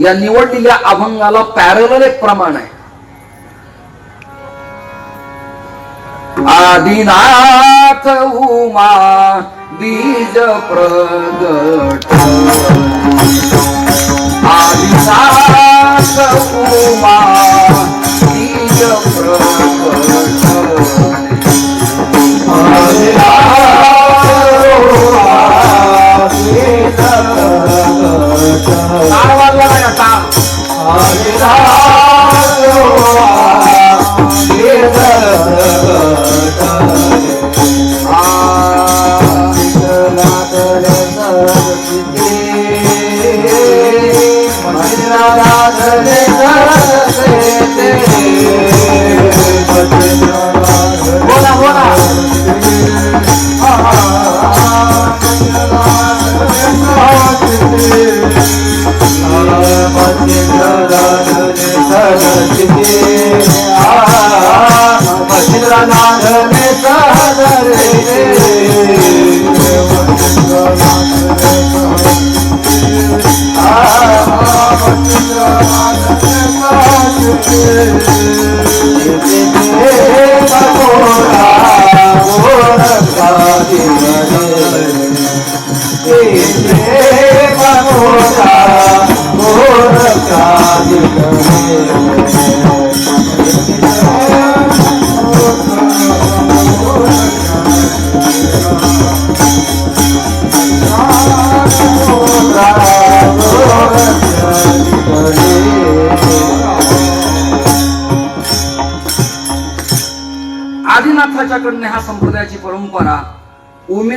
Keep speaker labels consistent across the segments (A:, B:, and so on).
A: या निवडलेल्या अभंगाला पॅरल एक प्रमाण आहे. आदिनाथ उमा बीज प्रगट. आदिनाथ उमा बीज प्रगट. sala ye dar ka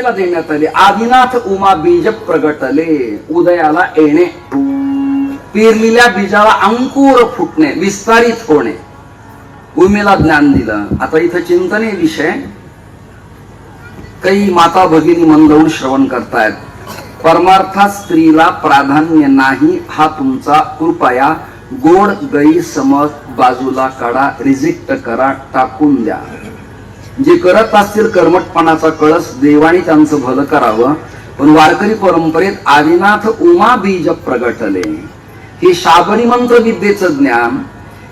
A: उमेला देण्यात आली आदिनाथ उमा बीज प्रगटले उदयाला येणे पेरलेल्या बीजाला अंकुर फुटणे विस्तारित होणे उमेला ज्ञान दिलं आता इथं चिंतने विषय काही माता भगिनी मंदवून श्रवण करतायत परमार्थात स्त्रीला प्राधान्य नाही हा तुमचा कृपया गोड गई समज बाजूला काढा रिजेक्ट करा टाकून द्या जे करत असतील कर्मटपणाचा कळस देवाने त्यांचं भलं करावं. पण वारकरी परंपरेत आदिनाथ उमा बीज प्रगटले. हे शाबरी मंत्र विद्येचं ज्ञान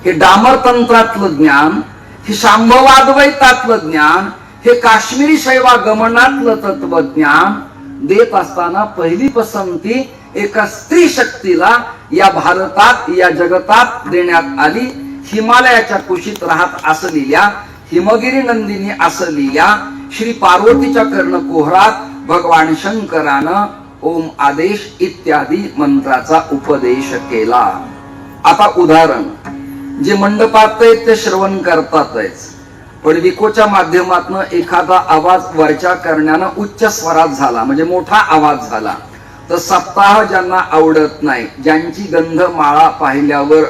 A: हे डामर तंत्रातलं ज्ञान हे शांभवाद्वैतातलं ज्ञान हे काश्मीरी शैवा गमनातलं तत्वज्ञान देत असताना पहिली पसंती एका स्त्री शक्तीला या भारतात या जगतात देण्यात आली. हिमालयाच्या कुशीत राहत असलेल्या हिमगिरी नंदिनी लिहिल्या श्री पार्वतीच्या कर्ण कोहरात भगवान शंकरानं ओम आदेश इत्यादी मंत्राचा उपदेश केला. आता उदाहरण. जे मंडपात आहेत ते श्रवण करतातच पण विकोच्या माध्यमातून एखादा आवाज वरच्या करण्यानं उच्च स्वरात झाला म्हणजे मोठा आवाज झाला. तर सप्ताह ज्यांना आवडत नाही ज्यांची गंध माळा पाहिल्यावर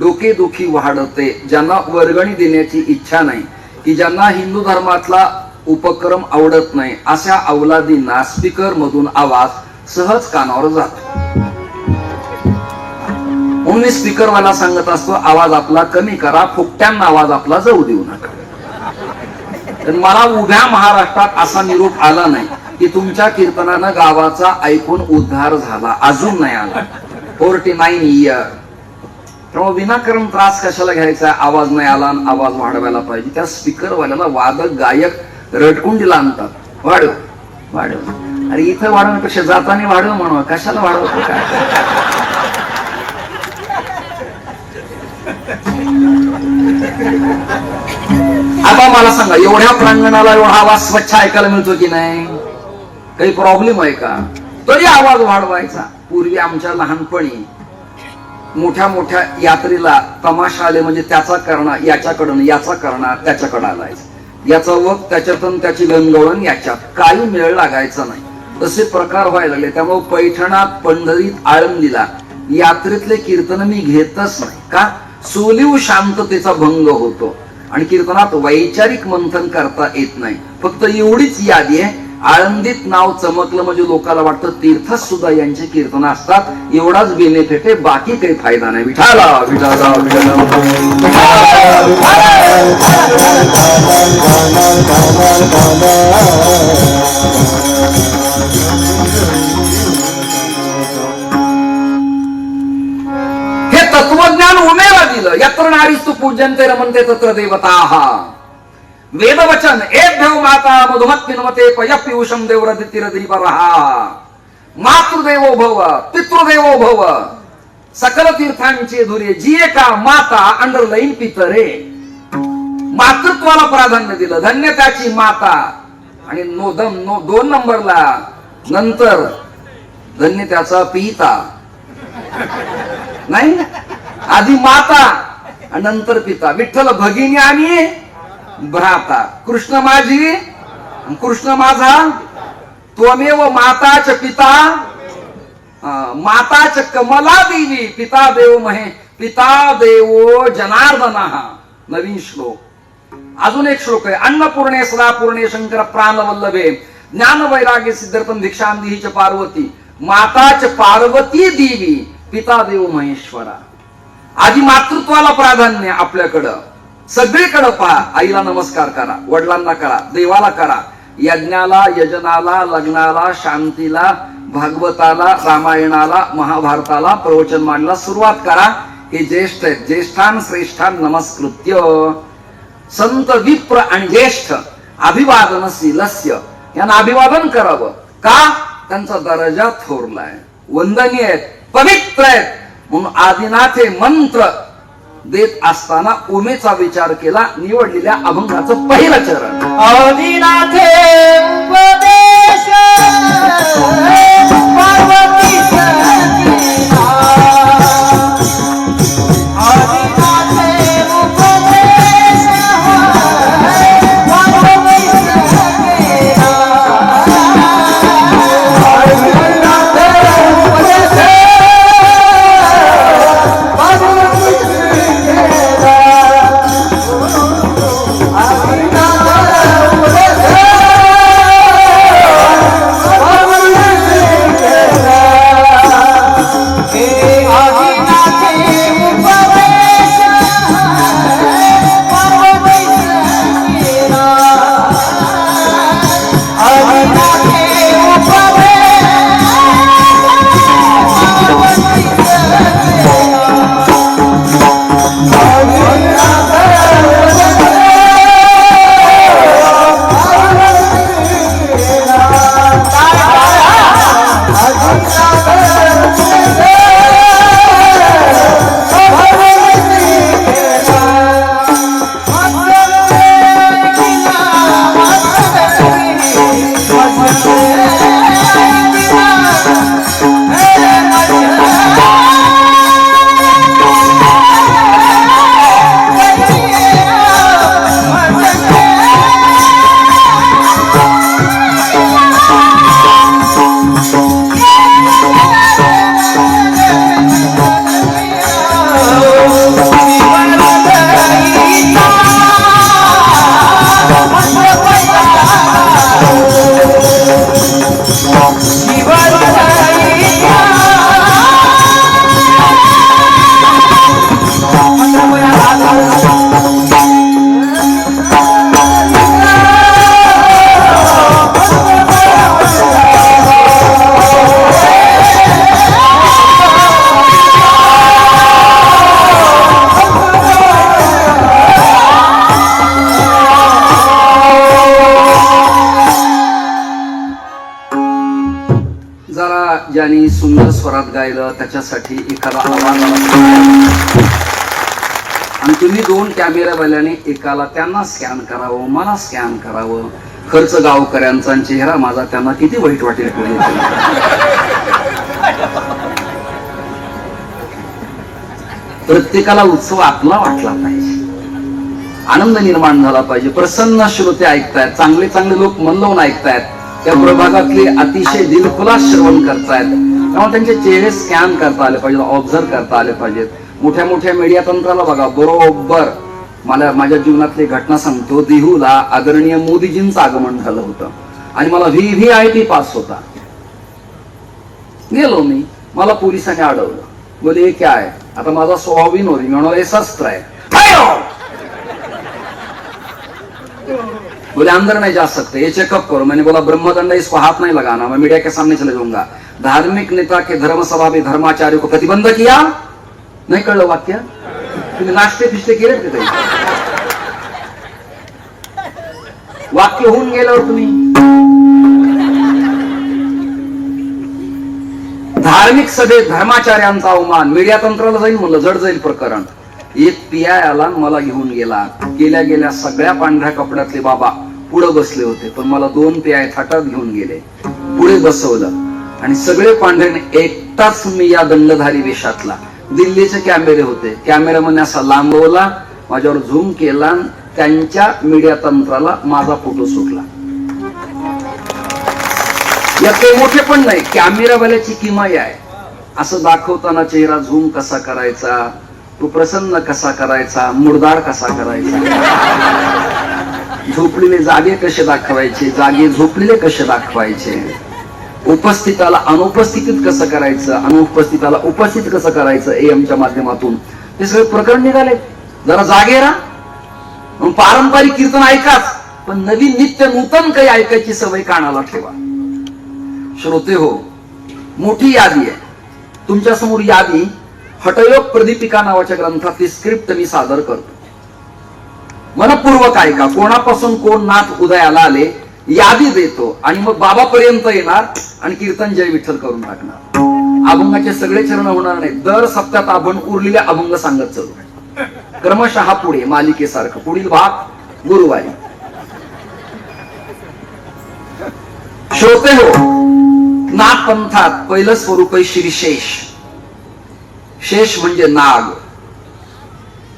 A: डोकेदुखी वाढते ज्यांना वर्गणी देण्याची इच्छा नाही की ज्यांना हिंदू धर्मातला उपक्रम आवडत नाही अशा अवलादींना स्पीकर मधून आवाज सहज कानावर जातो. म्हणून मी स्पीकरवाला सांगत असतो आवाज आपला कमी करा फुकट्यांना आवाज आपला जाऊ देऊ नका. तर मला उभ्या महाराष्ट्रात असा निरोप आला नाही की तुमच्या कीर्तनानं गावाचा ऐकून उद्धार झाला. अजून नाही आला. Forty nine year. त्यामुळे विनाकारण त्रास कशाला घ्यायचा? आवाज नाही आला आणि आवाज वाढवायला पाहिजे. त्या स्पीकरवाल्याला वादक गायक रडकुंडीला आणतात. वाढव. वाढव. अरे इथं वाढवण्यापेक्षा जाताना वाढव म्हणून कशाला वाढवतो काय? आता मला सांगा एवढ्या प्रांगणाला एवढा आवाज स्वच्छ ऐकायला मिळतो की नाही? काही प्रॉब्लेम आहे का? तरी आवाज वाढवायचा. पूर्वी आमच्या लहानपणी मोठ्या मोठ्या यात्रेला तमाशा आले म्हणजे त्याचा करणार याच्याकडून याचा करणार त्याच्याकडं आलायचा याचा वक त्याच्यातून त्याची गणगवळण याच्यात. काही मेळ लागायचा नाही. तसे प्रकार व्हायला लागले. त्यामुळे पैठणात पंढरीत आळंदीला यात्रेतले कीर्तन मी घेतच नाही. का? सोलीव शांततेचा भंग होतो. आणि कीर्तनात वैचारिक मंथन करता येत नाही. फक्त एवढीच यादी आहे. आळंदीत नाव चमकलं म्हणजे लोकांना वाटतं तीर्थात सुद्धा यांचे कीर्तन असतात. एवढाच बेनिफिट आहे बाकी काही फायदा नाही. विठाला विठाला नारीस्तु पूज्यन्ते रमनते तत्र देवता. हा वेदवचन एभ्यो माता मधुमत्पिन्वते पय पियुषम रहा मातृदेवो भव पितृदेवो भव। सकल तीर्थांचे धुरे जी एका माता अंडरलाईन पितरे। मातृत्वाला प्राधान्य दिलं धन्य त्याची माता। आणि नो दम नो दोन नंबरला नंतर धन्य त्याचा पिता। नाही? आधी माता नंतर पिता। विठ्ठल भगिनी आणि भ्राता कृष्ण माझी कृष्ण माझा त्वमेव माताच पिता माताच कमला देवी पिता देव महे पिता देवो जनार्दना. नवीन श्लोक. अजून एक श्लोक आहे अन्नपूर्णे सदापूर्णे शंकर प्राणवल्लभे ज्ञान वैराग्य सिद्धार्थम दीक्षांदी च पार्वती माताच पार्वती देवी पिता देव महेश्वरा. आधी मातृत्वाला प्राधान्य आपल्याकडं. सगळीकडं पहा. आईला नमस्कार करा वडिलांना करा देवाला करा. यज्ञाला यजनाला लग्नाला शांतीला भागवताला रामायणाला महाभारताला प्रवचन मांडला सुरुवात करा. हे ज्येष्ठ आहेत. ज्येष्ठान श्रेष्ठान नमस्कृत्य. संत विप्र आणि ज्येष्ठ अभिवादनशीलस्य यांना अभिवादन करावं. का? त्यांचा दर्जा थोरलाय वंदनीय आहेत. पवित्र आहेत. म्हणून आदिनाथे मंत्र देत असताना उमेचा विचार केला निवडलेल्या अभंगाचं पहिलं चरण.
B: आदिनाथे उपदेश.
A: जरा ज्यांनी सुंदर स्वरात गायलं त्याच्यासाठी एखादा आवाज आणि तुम्ही दोन कॅमेरावाल्याने एकाला त्यांना स्कॅन करावं मला स्कॅन करावं. खर्च गावकऱ्यांचा चेहरा माझा त्यांना किती वाईट वाटेल कोणी प्रत्येकाला उत्सव आपला वाटला पाहिजे. आनंद निर्माण झाला पाहिजे. प्रसन्न श्रोते ऐकतायत चांगले चांगले लोक मन लावून ऐकतायत. त्या प्रभागातले अतिशय दिलखुलास श्रवण करतायत. त्यामुळे त्यांचे चेहरे स्कॅन करता आले पाहिजे ऑब्झर्व करता आले पाहिजेत. मोठ्या मोठ्या मीडिया तंत्राला बघा बरोबर. मला माझ्या जीवनातली घटना सांगतो. देहूला आदरणीय मोदीजींचं आगमन झालं होतं. आणि मला V V I P pass होता. गेलो मी. मला पोलिसांनी अडवलं. बोले हे काय? आता माझा स्वभाव विनोदी म्हणाला हे शस्त्र आहे. बोले अंदर नहीं जा सकते ये चेकअप करो. मैंने बोला ब्रह्मदंड इसको हाथ नहीं लगाना. मैं मीडिया के सामने चले जाऊंगा. धार्मिक नेता के धर्म सभा में धर्माचार्य को प्रतिबंध किया? नहीं कळलं वाक्य? तुम्ही नाश्ते फिष्टे केलेत का काही वाक्य होऊन गेल्यावर तुम्ही? धार्मिक सभेत धर्माचार्यांचा अवमान. मीडिया तंत्राला जाईल म्हणलं जड जाईल प्रकरण. एक पिया आला मला घेऊन गेला. गेल्या गेल्या सगळ्या पांढऱ्या कपड्यातले बाबा. पुढे बसले होते पण मला दोन पिया थाटात घेऊन गेले. पुढे बसवलं. आणि सगळे पांढरे एकटाच मी या दंडधारी वेशातला. दिल्लीचे कॅमेरे होते. कॅमेरामॅन असा लांबवला माझ्यावर झूम केला त्यांच्या मीडिया तंत्राला माझा फोटो सुटला. या ते मोठे पण नाही कॅमेरावाल्याची किमाई आहे. असं दाखवताना चेहरा झूम कसा करायचा तो प्रसन्न कसा करायचा मुरदार कसा करायचा? झोपलेले जागे कसे दाखवायचे? जागे झोपलेले कसे दाखवायचे? उपस्थिताला अनुपस्थितीत कसं करायचं? अनुपस्थिताला उपस्थित कसं करायचं? एमच्या माध्यमातून. ते सगळे प्रकरण निघाले. जरा जागे राहा. मग पारंपरिक कीर्तन ऐकाच. पण नवीन नित्य नूतन काही ऐकायची सवय कानाला ठेवा. श्रोते हो मोठी यादी आहे. तुमच्यासमोर यादी हटयोग प्रदीपिका नावाच्या ग्रंथातली स्क्रिप्ट मी सादर करतो. मनपूर्वक ऐका. कोणापासून कोण नाथ उदयाला आले यादी देतो. आणि मग बाबापर्यंत येणार आणि कीर्तन जय विठ्ठल करून टाकणार. अभंगाचे सगळे चरण होणार नाही दर सप्त्यात आपण उरलेले अभंग सांगत चालू. क्रमशः पुढे मालिकेसारखं. पुढील भाग गुरुवारी. श्रोते हो नाग पंथात पहिलं स्वरूप आहे श्रीशेष शेष म्हणजे नाग.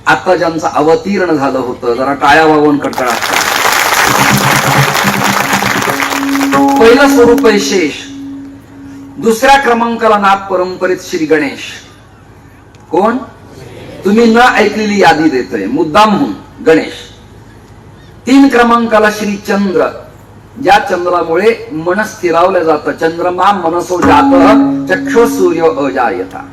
A: आता ज्यांचं अवतीर्ण झालं होतं जरा टाळ्या वागवून कटळा. पहिलं स्वरूप आहे शेष. दुसऱ्या क्रमांकाला नाग परंपरेत श्री गणेश. कोण? तुम्ही न ऐकलेली यादी देतोय. मुद्दाम म्हणून गणेश. तीन क्रमांकाला श्री चंद्र. ज्या चंद्रामुळे मन स्थिरावलं जातं चंद्रमा मनसो जात चक्षो सूर्य अजायता.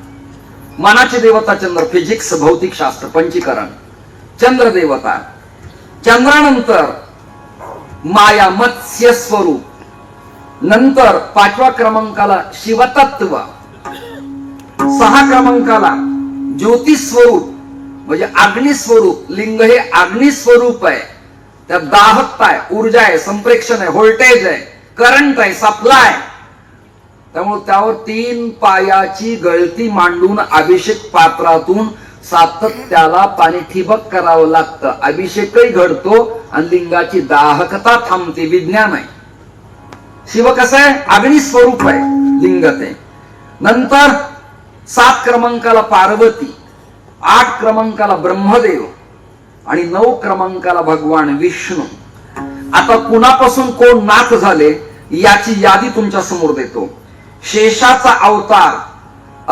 A: मनाची देवता चंद्र फिजिक्स भौतिक शास्त्र पंचीकरण. चंद्र देवता चंद्रानंतर माया मत्स्य स्वरूप. नंतर पाचव्या क्रमांकाला शिवतत्व. सहा क्रमांकाला ज्योतिष स्वरूप म्हणजे अग्नि स्वरूप. लिंग हे अग्निस्वरूप आहे. त्यात दाहकता आहे ऊर्जा आहे संप्रेक्षण आहे व्होल्टेज आहे करंट आहे सप्लाय त्यामुळे त्यावर तीन पायाची गळती मांडून अभिषेक पात्रातून सातत्याला पाणी ठिबक करावं लागतं. अभिषेकही घडतो आणि लिंगाची दाहकता थांबते विज्ञान आहे. शिव कसं आहे? अग्नि स्वरूप आहे लिंग ते. नंतर सात क्रमांकाला पार्वती आठ क्रमांकाला ब्रह्मदेव आणि नऊ क्रमांकाला भगवान विष्णू. आता कुणापासून कोण नाथ झाले याची यादी तुमच्यासमोर देतो. शेषाचा अवतार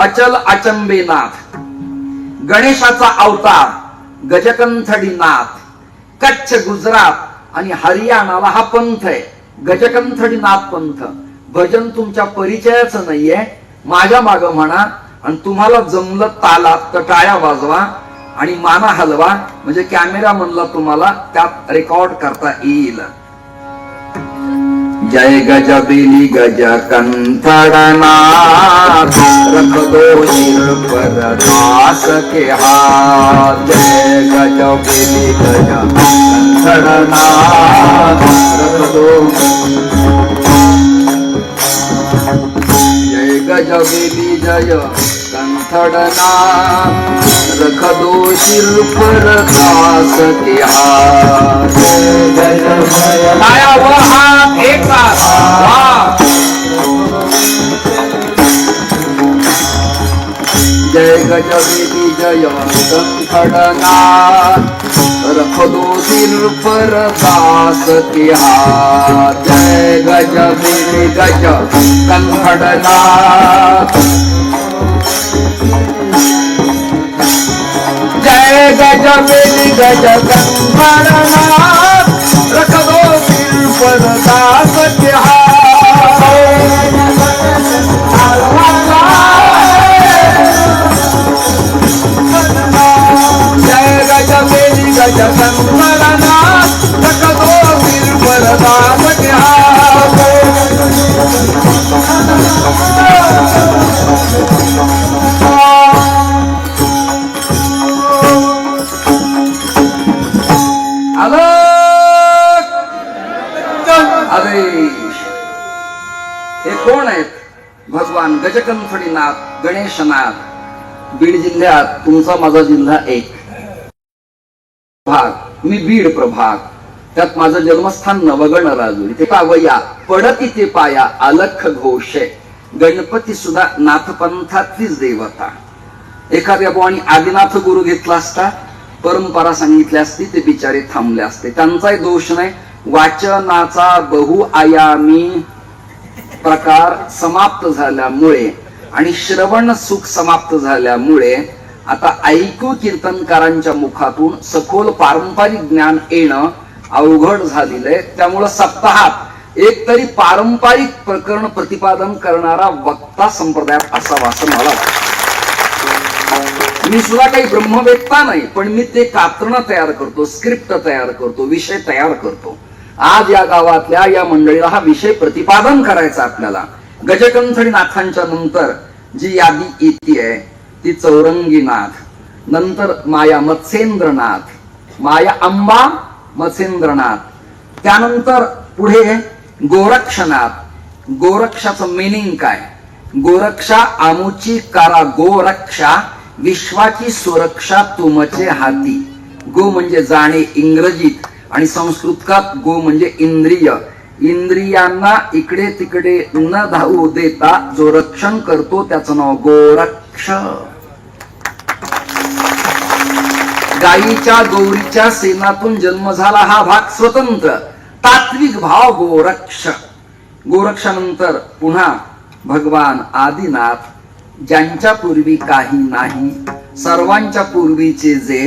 A: अचल अचंबेनाथ. गणेशाचा अवतार गजकंथडी नाथ कच्छ गुजरात आणि हरियाणाला हा पंथ आहे. गजकंथडी नाथ पंथ. भजन तुमच्या परिचयाचं नाहीये. माझ्या माग म्हणा आणि तुम्हाला जमलं तालात तर टाळ्या वाजवा आणि माना हलवा म्हणजे कॅमेरा म्हणला तुम्हाला त्यात रेकॉर्ड करता येईल. जय गज गज कंथड़नाथ रख दो सिर पर दास के हाथ। जय गज बेली गज कंथड़नाथ रख दो जय गज जय। कंथड़नाथ रख दो सिर पर दास के हाथ जय गज लाया हुआ हाथ एक साथ वाह। जय गजबेली जय कंठड़नाथ रख दो सिर पर दास के हाथ जय गजबेली गज कंठड़नाथ जमेली गजबेली गज रख दो सिर पर दास के गजकंथडीनाथ गणेशनाथ बीड जिल्ह्यात तुमचा माझा जिल्हा एक. भाग मी बीड प्रभाग. त्यात माझं जन्मस्थान नवगण राजू इथे पावया पडती ते पाया अलख घोषे. गणपती सुद्धा नाथपंथातलीच देवता. एखाद्या बुवानी आदिनाथ गुरु घेतला असता परंपरा सांगितली असती ते बिचारे थांबले असते. त्यांचाही दोष नाही. वाचनाचा बहुआयामी प्रकार समाप्त झाल्यामुळे आणि श्रवण सुख समाप्त झाल्यामुळे आता ऐकू कीर्तनकारांच्या मुखातून सखोल पारंपरिक ज्ञान येणं अवघड झालेलं आहे. त्यामुळं सप्ताहात एक तरी पारंपरिक प्रकरण प्रतिपादन करणारा वक्ता संप्रदायात असावा असं मला वाटतं. मी सुद्धा काही ब्रह्मवेत्ता नाही पण मी ते कात्रणं तयार करतो स्क्रिप्ट तयार करतो विषय तयार करतो. आज या गावातल्या या मंडळीला हा विषय प्रतिपादन करायचा आपल्याला. गजकंथडी नाथांच्या नंतर जी यादी येते आहे ती चौरंगीनाथ नंतर माया मत्स्येंद्रनाथ माया अंबा मत्स्येंद्रनाथ त्यानंतर पुढे गोरक्षनाथ. गोरक्षाचं मिनिंग काय? गोरक्षा आमुची कारा गोरक्षा विश्वाची सुरक्षा तुमचे हाती. गो म्हणजे जाणे इंग्रजीत आणि संस्कृतकात गो म्हणजे इंद्रिय. इंद्रियांना इकडे तिकडे न धावू देता जो रक्षण करतो त्याचं नाव गोरक्ष. गायीच्या गौरीच्या सेनातून जन्म झाला हा भाग स्वतंत्र. तात्विक भाव गोरक्ष. गोरक्षानंतर पुन्हा भगवान आदिनाथ ज्यांच्या पूर्वी काही नाही सर्वांच्या पूर्वीचे जे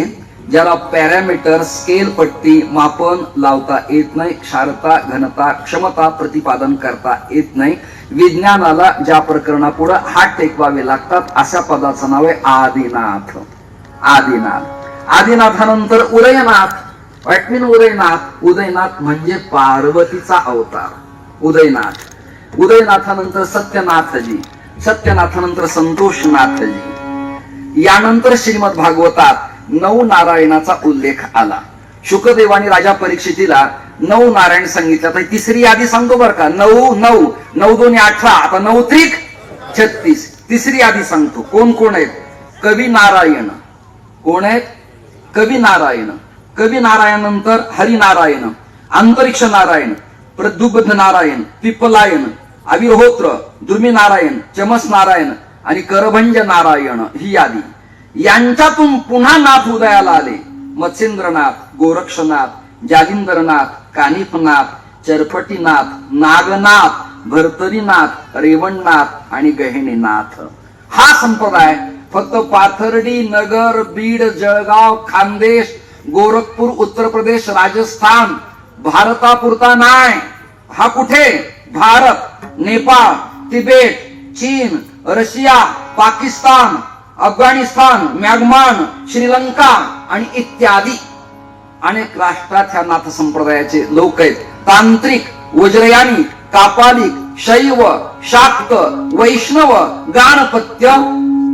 A: ज्याला पॅरामीटर स्केल पट्टी मापन लावता येत नाही क्षारता घनता क्षमता प्रतिपादन करता येत नाही. विज्ञानाला ज्या प्रकरणापुढे हात टेकवावे लागतात अशा पदाचं नाव आहे आदिनाथ. आदिनाथ. आदिनाथानंतर उदयनाथ. What उदयनाथ. उदयनाथ म्हणजे पार्वतीचा अवतार. उदयनाथ. उदयनाथानंतर सत्यनाथजी. सत्यनाथानंतर संतोषनाथजी. यानंतर श्रीमद भागवतात नऊ नारायणाचा उल्लेख आला. शुकदेवाने राजा परीक्षितीला नऊ नारायण सांगितलं. तर तिसरी यादी सांगतो बरं का. नऊ नऊ. नऊ दोन अठरा. आता नऊ त्रिक छत्तीस. तिसरी यादी सांगतो. कोण कोण आहेत? कवी नारायण. कोण आहेत? कवी नारायण. कवी नारायण नंतर हरिनारायण अंतरिक्ष नारायण. प्रद्युबद्ध नारायण. पिपलायन. अविहोत्र दुर्मी नारायण. चमस नारायण. आणि करभंज नारायण. ही यादी. यांच्यातून पुन्हा नाथ उदयाला आले. मत्स्येंद्रनाथ गोरक्षनाथ जालिंदरनाथ कानिफनाथ चरफटीनाथ नागनाथ भरतरीनाथ रेवणनाथ आणि गहिनीनाथ. हा संप्रदाय फक्त पाथर्डी नगर बीड जळगाव खानदेश गोरखपूर उत्तर प्रदेश राजस्थान भारतापुरता नाही हा कुठे? भारत नेपाळ तिबेट चीन रशिया पाकिस्तान अफगाणिस्तान म्यानमार श्रीलंका आणि इत्यादी अनेक राष्ट्रात ह्या नाथ संप्रदायाचे लोक आहेत. तांत्रिक वज्रयानी कापालिक शैव शाक्त वैष्णव गाणपत्य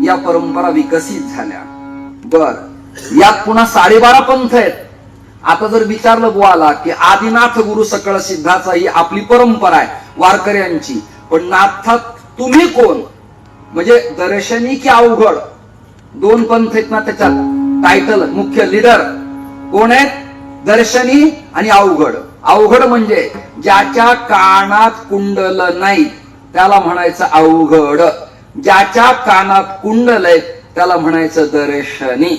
A: या परंपरा विकसित झाल्या. बर यात पुन्हा साडेबारा पंथ आहेत. आता जर विचारलं बुवाला की आदिनाथ गुरु सकळ सिद्धाचा ही आपली परंपरा आहे वारकऱ्यांची पण नाथात तुम्ही कोण? म्हणजे दर्शनी की अवघड? दोन पंथ आहेत ना त्याच्यात टायटल मुख्य लीडर कोण आहेत? दर्शनी आणि अवघड. अवघड म्हणजे ज्याच्या कानात कुंडल नाही त्याला म्हणायचं अवघड. ज्याच्या कानात कुंडल आहे त्याला म्हणायचं दर्शनी.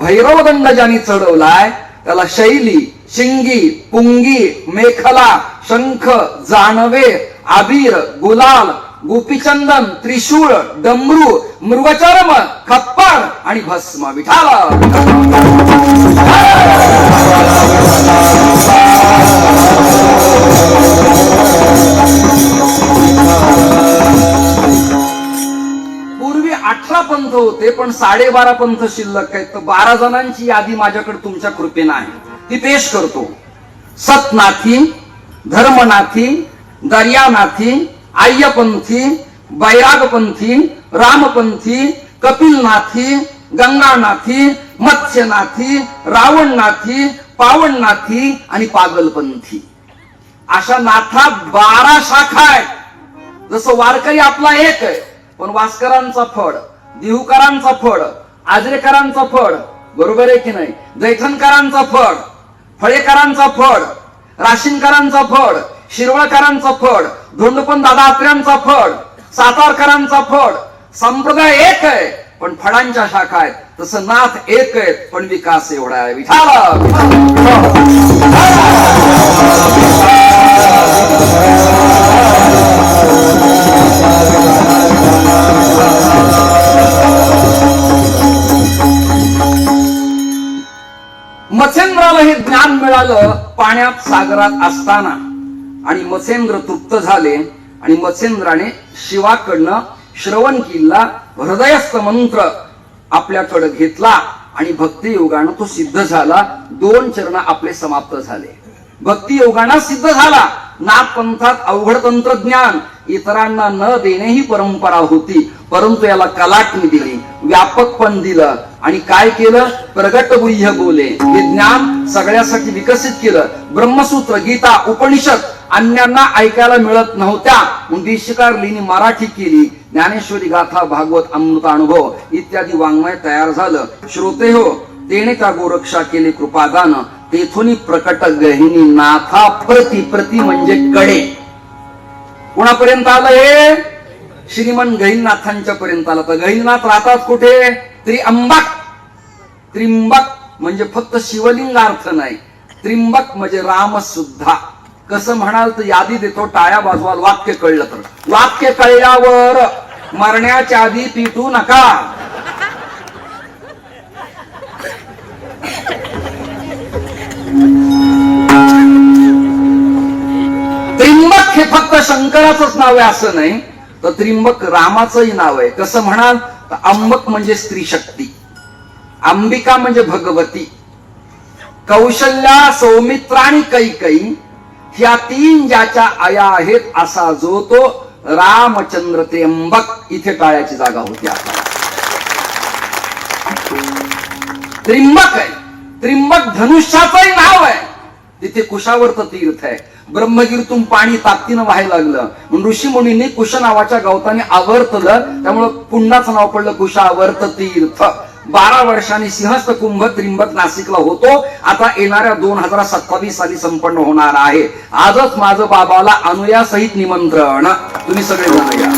A: भैरवदंड ज्यांनी चढवलाय त्याला शैली शिंगी पुंगी मेखला शंख जानवे आबीर गुलाल गोपीचंदन त्रिशूळ डमरू मृगचर्म खप्पर आणि भस्म विठाला. पूर्वी अठरा पंथ होते पण साडेबारा पंथ शिल्लक आहेत. तर बारा जणांची यादी माझ्याकडे तुमच्या कृपेनं आहे. ती पेश करतो. सतनाथी धर्मनाथी दर्यानाथी आय्यपंथी बैरागपंथी रामपंथी कपिलनाथी गंगानाथी मत्स्यनाथी रावणनाथी पावननाथी आणि पागलपंथी. अशा नाथात बारा शाखा आहेत. जसं वारकरी आपला एक आहे पण वास्करांचा फड दिहूकरांचा फड आजरेकरांचा फड बरोबर आहे की नाही? जैठणकरांचा फड फळेकरांचा फड राशीनकरांचा फड शिरवळकरांचं फड धोंडपण दादा आत्र्यांचा फड सातारकरांचा फड. संप्रदाय एक आहे पण फडांच्या शाखा आहेत. तसं नाथ एक आहे पण विकास एवढा आहे. विठाला! मत्स्येंद्राला हे ज्ञान मिळालं पाण्यात सागरात असताना. आणि मत्स्येंद्र तृप्त झाले आणि मत्स्येंद्राने शिवाकडनं श्रवण किल्ला हृदयस्थ मंत्र आपल्याकडे घेतला आणि भक्तियोगानं तो सिद्ध झाला. दोन चरण आपले समाप्त झाले. भक्तियोगानं सिद्ध झाला. नागपंथात अवघड तंत्रज्ञान इतरांना न देणे ही परंपरा होती परंतु याला कलाटणी दिली व्यापक पण दिलं. आणि काय केलं? प्रगट गुह्य बोले. हे ज्ञान सगळ्यासाठी विकसित केलं. ब्रह्मसूत्र गीता उपनिषद अन्यांना ऐकायला मिळत नव्हत्या. म्हणून देशिकार लिहिणी मराठी केली. ज्ञानेश्वरी गाथा भागवत अमृत अनुभव इत्यादी वाङ्मय तयार झालं. श्रोते हो तेने का गोरक्षा केले कृपादान. तेथून प्रकट गहिनी नाथा प्रति प्रति म्हणजे कडे. कोणापर्यंत आलं हे? श्रीमन गहिनीनाथांच्या पर्यंत आलं. तर गहिनीनाथ राहतात कुठे? त्रिअंबक. त्रिंबक म्हणजे फक्त शिवलिंगार्थ नाही. त्रिंबक म्हणजे राम सुद्धा कसं म्हणाल तर यादी देतो टाळ्या बाजवाल वाक्य कळलं तर. वाक्य कळल्यावर मरण्याच्या आधी पिटू नका. त्रिंबक हे फक्त शंकराचंच नाव आहे असं नाही तर त्रिंबक रामाचंही नाव आहे. कसं म्हणाल तर अंबक म्हणजे स्त्री शक्ती अंबिका म्हणजे भगवती कौशल्या सौमित्रा आणि कैकई ह्या तीन ज्याच्या आया आहेत असा जो तो रामचंद्र त्र्यंबक इथे टाळ्याची जागा होती आता. त्रिंबक आहे. त्रिंबक धनुष्याचंही नाव आहे. तिथे कुशावर्त तीर्थ आहे. ब्रह्मगिरीतून पाणी ताकदीनं व्हायला लागलं. म्हणून ऋषी मुनींनी कुश नावाच्या गवताने आवर्तलं. त्यामुळं कुंडाचं नाव पडलं कुशावर्त तीर्थ. बारा वर्षांनी सिंहस्थ कुंभ त्रिंबक नाशिकला होतो. आता येणाऱ्या दोन हजार सत्तावीस साली संपन्न होणार आहे. आजच माझं बाबाला अनुया सहित निमंत्रण. तुम्ही सगळे जण या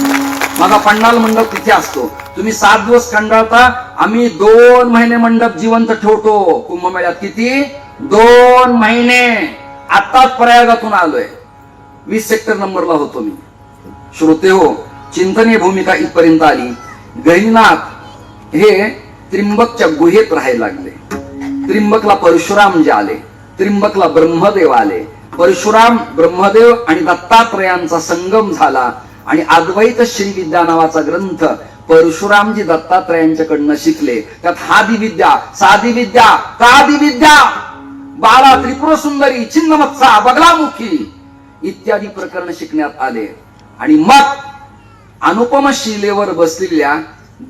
A: माझा पंडाल मंडप तिथे असतो. तुम्ही सात दिवस कंडाळता आम्ही दोन महिने मंडप जिवंत ठेवतो. कुंभमेळ्यात किती? दोन महिने. आत्ताच प्रयागातून आलोय. वीस सेक्टर नंबरला होतो मी. श्रोते हो चिंतनीय भूमिका इथपर्यंत आली. गहिनाथ हे त्रिंबकच्या गुहेत राहायला लागले. त्रिंबकला परशुराम जे आले त्रिंबकला ब्रह्मदेव आले. परशुराम ब्रह्मदेव आणि दत्तात्रयांचा संगम झाला आणि अद्वैत श्री विद्या नावाचा ग्रंथ परशुरामजी दत्तात्रयांच्याकडनं शिकले. त्यात हा विद्या साधी विद्या का विद्या बाळा त्रिपुर सुंदरी छिन्नमत्सा बगलामुखी इत्यादी प्रकरण शिकण्यात आले. आणि मग अनुपम शिलेवर बसलेल्या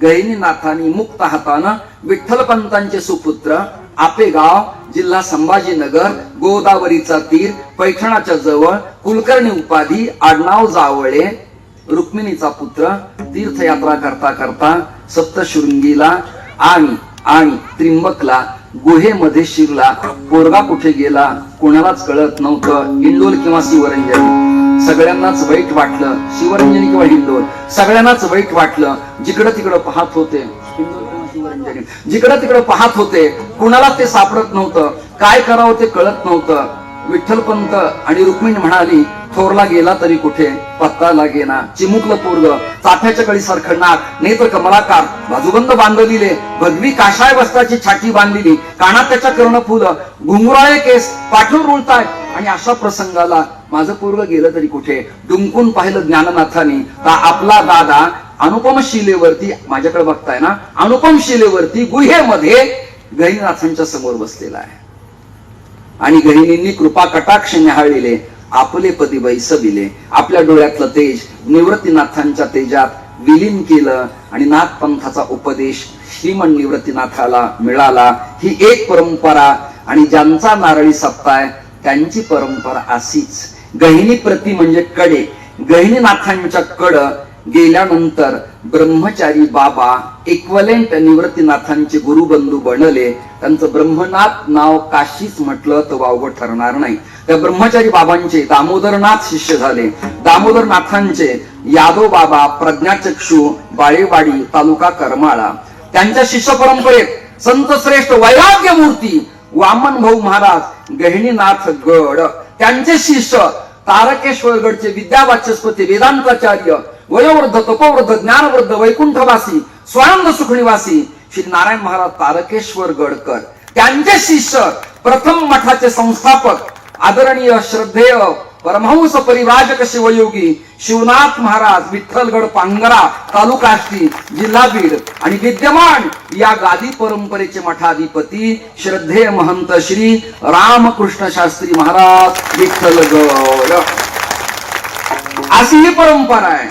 A: गैनीनाथानी मुक्त हातानं विठ्ठलपंतांचे सुपुत्र आपेगाव जिल्हा संभाजीनगर गोदावरीचा तीर पैठणाच्या जवळ कुलकर्णी उपाधी आडनाव जावळे रुक्मिणीचा पुत्र तीर्थयात्रा करता करता सप्तशृंगीला आणि आणि त्रिंबकला गुहेमध्ये शिरला. पोरगा कुठे गेला? कोणालाच कळत नव्हतं. इंडोल किंवा सिवरंजली सगळ्यांनाच वाईट वाटलं. शिवरंजनी किंवा हिंदोर सगळ्यांनाच वाईट वाटलं. जिकडं तिकडं पाहत होते किंवा शिवरंजनी? जिकडं तिकडं पाहत होते कुणाला ते सापडत नव्हतं काय करावं ते कळत नव्हतं. विठ्ठलपंत आणि रुक्मिणी म्हणाली थोरला गेला तरी कुठे? पत्ता लागेना. चिमुकलं पोरग चाफ्याच्या कळी सारखं नाक नेत्र कमलाकार. बाजूबंद बांधलेले भगवी काशाय वस्त्राची छाटी बांधलेली. कानात त्याच्या कर्ण फुलं. घुंगुराळे केस पाठून रुळताय. आणि अशा प्रसंगाला माझं पूर्व गेलं तरी कुठे? डुंकून पाहिलं ज्ञाननाथाने. तर आपला दादा अनुपम शिलेवरती माझ्याकडे बघताय ना अनुपम शिलेवरती गुहेमध्ये गहिनीनाथांच्या समोर बसलेला आहे. आणि गहिनींनी कृपा कटाक्ष न्याहाळलेले आपले पती बैसविले. आपल्या डोळ्यातलं तेज निवृत्तीनाथांच्या तेजात विलीन केलं आणि नाथपंथाचा उपदेश श्रीमन निवृत्तीनाथाला मिळाला. ही एक परंपरा आणि ज्यांचा नारळी सप्ताह त्यांची परंपरा अशीच. गहिनी प्रती म्हणजे कडे. गहिनीनाथांच्या कड गेल्यानंतर ब्रह्मचारी बाबा इक्वलेंट निवृत्तीनाथांचे गुरुबंधू बनले. त्यांचं ब्रह्मनाथ नाव काशीच म्हटलं तर वावगं ठरणार नाही. त्या ब्रह्मचारी बाबांचे दामोदरनाथ शिष्य झाले. दामोदरनाथांचे यादव बाबा प्रज्ञाचक्षू बाळेवाडी तालुका करमाळा. त्यांच्या शिष्य परंपरेत संत श्रेष्ठ वैराग्य मूर्ती वामन भाऊ महाराज गहिनीनाथ गड त्यांचे शिष्य तारकेश्वर गडचे विद्यावाचस्पती वेदांताचार्य वयोवृद्ध तपोवृद्ध ज्ञानवृद्ध वैकुंठवासी स्वानंद सुखनिवासी श्री नारायण महाराज तारकेश्वर गडकर त्यांचे शिष्य प्रथम मठाचे संस्थापक आदरणीय श्रद्धेय परमहंस परिवाजक शिवयोगी शिवनाथ महाराज विठ्ठलगड पांगरा तालुका आष्टी जिल्हा बीड. आणि विद्यमान या गादी परंपरेचे मठाधिपती श्रद्धेय महंत श्री रामकृष्ण शास्त्री महाराज विठ्ठलगड. अशी ही परंपरा आहे.